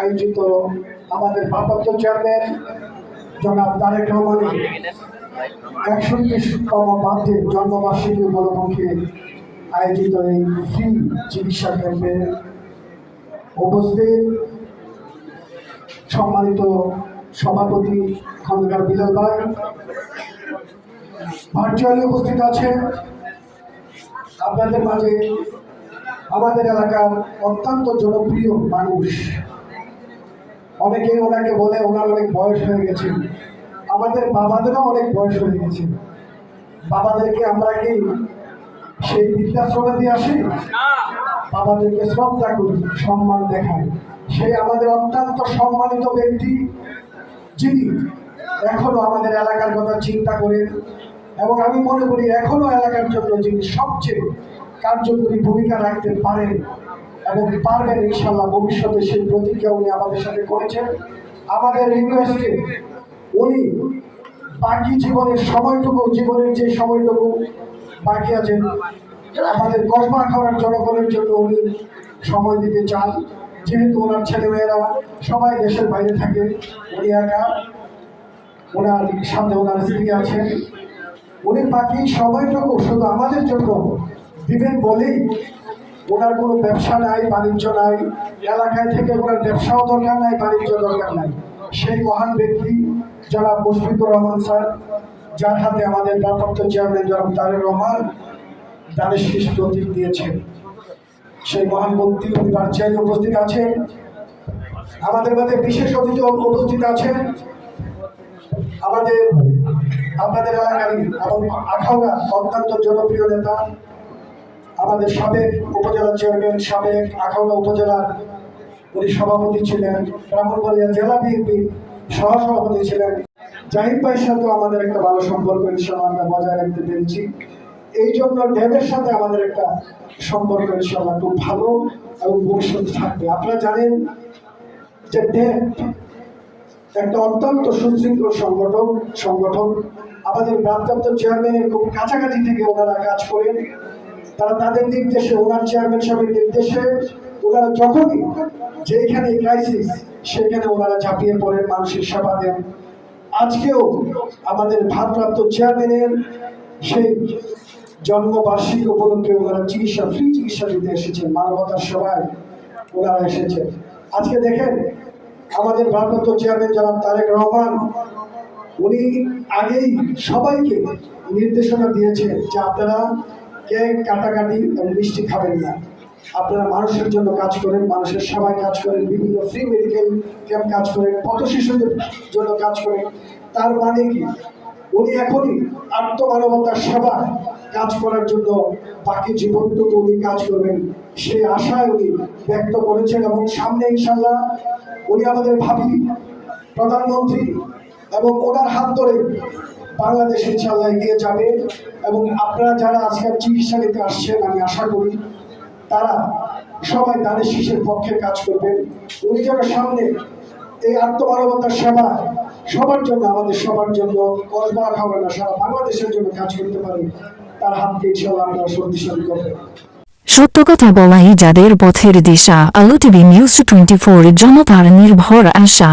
আয়োজিত আমাদের ভারপ্রাপ্ত চেয়ারম্যান জনাব তারেক রহমানের একষট্টিতম বার্ষিক জন্মবার্ষিকী উপলক্ষে আয়োজিত এই ফ্রি চিকিৎসা ক্যাম্পে উপস্থিত সম্মানিত সভাপতি খন্দকার বিলাল ভাই। ভার্চুয়ালি উপস্থিত আছেন। আপনাদের মাঝে আমাদের এলাকার অত্যন্ত জনপ্রিয় মানুষ অনেকেই ওনাকে বলে ওনার অনেক বয়স হয়ে গেছে। আমাদের বাবাদেরও অনেক বয়স হয়ে গেছে। বাবাদেরকে আমরা কি সেই বৃদ্ধাশ্রমে দিয়ে আসি? বাবাদেরকে শ্রদ্ধা করি সম্মান দেখাই। সেই আমাদের অত্যন্ত সম্মানিত ব্যক্তি যিনি এখনও আমাদের এলাকার কথা চিন্তা করেন এবং আমি মনে করি এখনও এলাকার জন্য যিনি সবচেয়ে কার্যকরী ভূমিকা রাখতে পারেন এবং পারবেন ইনশাল্লাহ ভবিষ্যতে সেই প্রতিজ্ঞা উনি আমাদের সাথে করেছেন। আমাদের রিকোয়েস্টে উনি বাকি জীবনের সময়টুকু, জীবনের যে সময়টুকু বাকি আছেন, আমাদের কসবা খাওয়ার জনগণের জন্য উনি সময় দিতে চান। যেহেতু ওনার ছেলেমেয়েরা সবাই দেশের বাইরে থাকে, উনি একা, ওনার সাথে ওনার স্ত্রী আছেন উনি বাকি সময়টুকু শুধু আমাদের জন্য দিবেন বলেই ওনার কোনো ব্যবসা নাই, বাণিজ্য নাই, এলাকায় থেকে ওনার ব্যবসাও দরকার নাই, বাণিজ্য দরকার নাই। সেই মহান ব্যক্তি যারা মুশফিকুর রহমান স্যার, যার হাতে আমাদের ভারপ্রাপ্ত চেয়ারম্যান জনাব তারেক রহমান দানের শীষ প্রতীক দিয়েছেন। সেই মহান ব্যক্তি উনি ভার্চুয়ালি উপস্থিত আছেন। আমাদের মধ্যে বিশেষ অতিথি উপস্থিত আছেন। আমাদের, আপনাদের এলাকারই এবং আখাউড়া অত্যন্ত জনপ্রিয় নেতা আমাদের সাবেক উপজেলা চেয়ারম্যান, সাবেক আখাউড়া উপজেলার উনি সভাপতি ছিলেন, ব্রাহ্মণবাড়িয়া জেলা বিএনপি সহসভাপতি ছিলেন। জাহিদ ভাইয়ের সাথেও আমাদের একটা ভালো সম্পর্ক ইনশাল্লাহ আমরা বজায় রাখতে পেরেছি। এই জন্য ড্যামের সাথে আমাদের একটা সম্পর্ক ইনশাল্লাহ খুব ভালো এবং ভবিষ্যৎ থাকবে। আপনারা জানেন যে ড্যাম একটা অত্যন্ত সুশৃঙ্খল সংগঠন সংগঠন। আমাদের ভারপ্রাপ্ত চেয়ারম্যানের খুব কাছাকাছি থেকে ওনারা কাজ করেন। তারা তাদের নির্দেশে, ওনার চেয়ারম্যান সাহেবের নির্দেশে, ওনারা যখনই যেখানে ক্রাইসিস সেখানে ওনারা ঝাঁপিয়ে পড়েন, মানুষের সেবা দেন। আজকেও আমাদের ভারপ্রাপ্ত চেয়ারম্যানের সেই জন্মবার্ষিকী উপলক্ষে ওনারা চিকিৎসা ফ্রি চিকিৎসা দিতে এসেছেন, মানবতার সভায় ওনারা এসেছেন। আজকে দেখেন, আমাদের ভারপ্রাপ্ত চেয়ারম্যান জনাব তারেক রহমান, উনি আগেই সবাইকে নির্দেশনা দিয়েছেন যে আপনারা কেক কাটাকাটি এবং মিষ্টি খাবেন না। আপনারা মানুষের জন্য কাজ করেন, মানুষের সেবায় কাজ করেন, বিভিন্ন ফ্রি মেডিকেল ক্যাম্প কাজ করেন পথ শিশুদের জন্য কাজ করেন। তার মানে কি? উনি এখনই আত্মমানবতার সেবা কাজ করার জন্য বাকি জীবনটুকু উনি কাজ করবেন। সেই আশায় উনি ব্যক্ত করেছেন এবং সামনে ইনশাল্লাহ উনি আমাদের ভাবি, প্রধানমন্ত্রী এবং ওনার হাত ধরে বাংলাদেশ ইনশাল্লাহ এগিয়ে যাবে এবং আপনারা যারা আজকের চিকিৎসা নিতে আসছেন, আমি আশা করি তারা সবাই তাদের শিশের পক্ষে কাজ করবেন। উনি যেন সামনে এই আত্মমানবতার সেবা সবার জন্য, আমাদের সবার জন্য কসবা খাবার না, সারা বাংলাদেশের জন্য কাজ করতে পারে, তার হাতকে ইনশাল্লাহ আমরা শক্তিশালী করবেন। সত্য কথা বলাই যাদের পথের দিশা, আলো টিভি নিউজ টোয়েন্টি ফোর জনতার নির্ভর আশা।